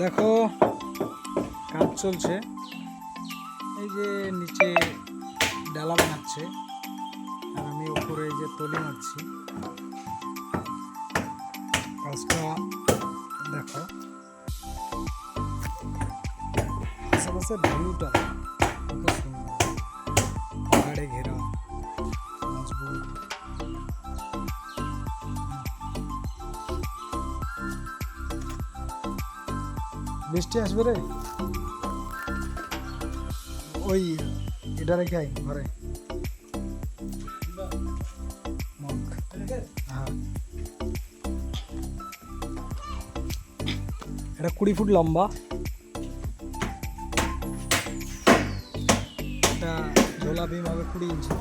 দেখো, কাজ চলছে। এই যে নিচে ডালা বানাচ্ছে, আর আমি উপরে যে তলি মারছি। কাজটা দেখো। আশেপাশে ভিউটা বৃষ্টি আসবে রে? ওই এটা রেখে আই ঘরে। হ্যাঁ। এটা কুড়ি ফুট লম্বা। এটা ঝোলা বিম হবে কুড়ি ইঞ্চি।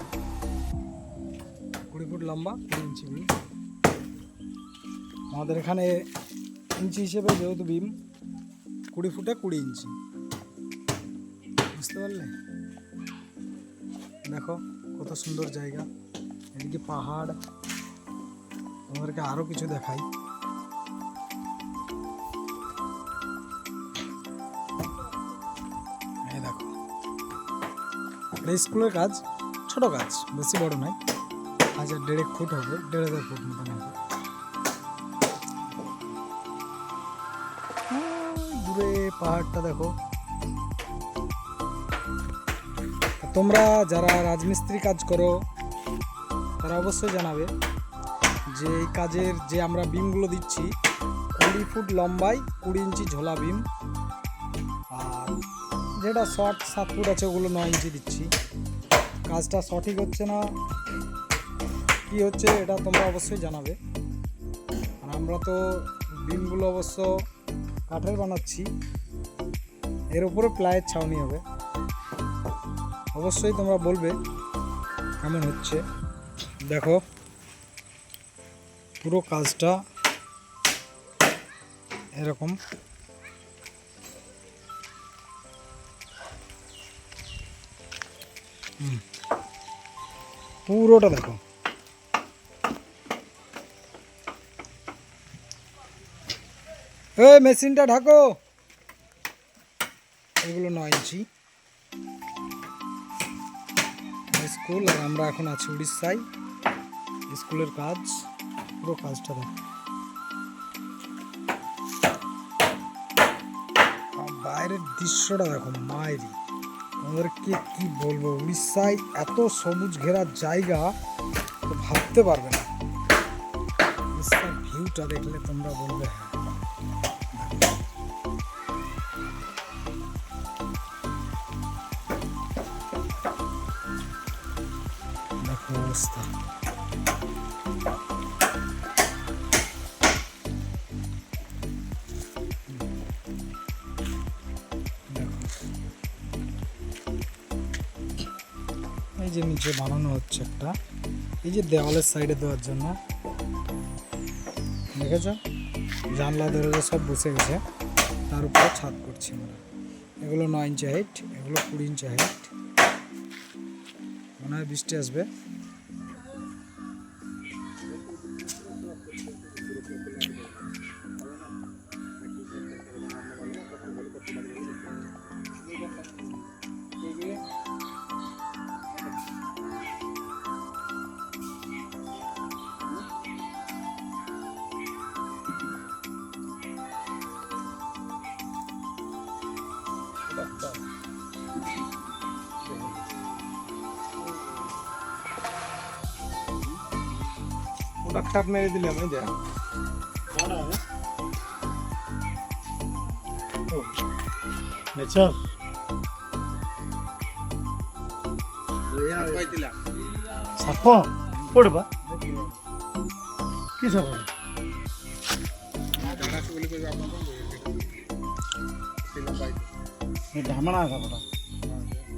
কুড়ি ফুট লম্বা, কুড়ি ইঞ্চি বিম আমাদের এখানে ইঞ্চি হিসেবে যেহেতু বিম কুড়ি ফুটে কুড়ি ইঞ্চি। বুঝতে পারলে? দেখো, কত সুন্দর জায়গা। এদিকে পাহাড়। তোমাদেরকে আরও কিছু দেখাই। দেখো। এটা স্কুলের কাজ ছোট কাজ, বেশি বড় নয়। হাজার দেড়েক ফুট হবে, দেড় হাজার ফুট মতন হবে। দূরে পাহাড়টা দেখো। তোমরা যারা রাজমিস্ত্রি কাজ করো, তারা অবশ্যই জানাবে যে এই কাজের যে আমরা বিমগুলো দিচ্ছি, কুড়ি ফুট লম্বায় কুড়ি ইঞ্চি ঝোলা বিম, আর যেটা শর্ট সাত ফুট আছে, ওগুলো নয় ইঞ্চি দিচ্ছি। কাজটা সঠিক হচ্ছে না, কি হচ্ছে, এটা তোমরা অবশ্যই জানাবে। আর আমরা তো বিমগুলো অবশ্য কাঠের বানাচ্ছি। এর উপরে প্লায়ের ছাউনি হবে। অবশ্যই তোমরা বলবে কেমন হচ্ছে। দেখো, পুরো কাজটা এরকম। পুরোটা দেখো। এই মেশিনটা ঢাকো। এগুলো নয় ইঞ্চি। স্কুল, আর আমরা এখন আছি উড়িষ্যায়। স্কুলের কাজ, পুরো কাজটা দেখো। বাইরের দৃশ্যটা দেখো, মায়েরই। তোমাদেরকে কি বলব, উড়িষ্যায় এত সবুজ ঘেরা জায়গা ভাবতে পারবে না। উড়িষ্যার ভিউটা দেখলে তোমরা বলবে হ্যাঁ অবস্থা। এই যে নিচে বানানো হচ্ছে একটা, এই যে দেওয়ালের সাইডে দেওয়ার জন্য। দেখেছ? জানলা দরজা সব বসে গেছে। তার উপরে ছাদ করছি আমরা। এগুলো নয় ইঞ্চি হাইট এগুলো কুড়ি ইঞ্চি হাইট মনে হয় বৃষ্টি আসবে। ওটা খাপ মেরে দিলাম এই দেখ নেচার সাপ পড়বা কি সাপ ଢାମଣା ସାପଟା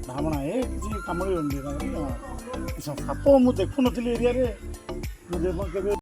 ଢାମଣା ଏ କିଛି କାମୁଡ଼ି ସାପ ମୁଁ ଦେଖୁନଥିଲି ଏରିଆରେ 你得放这边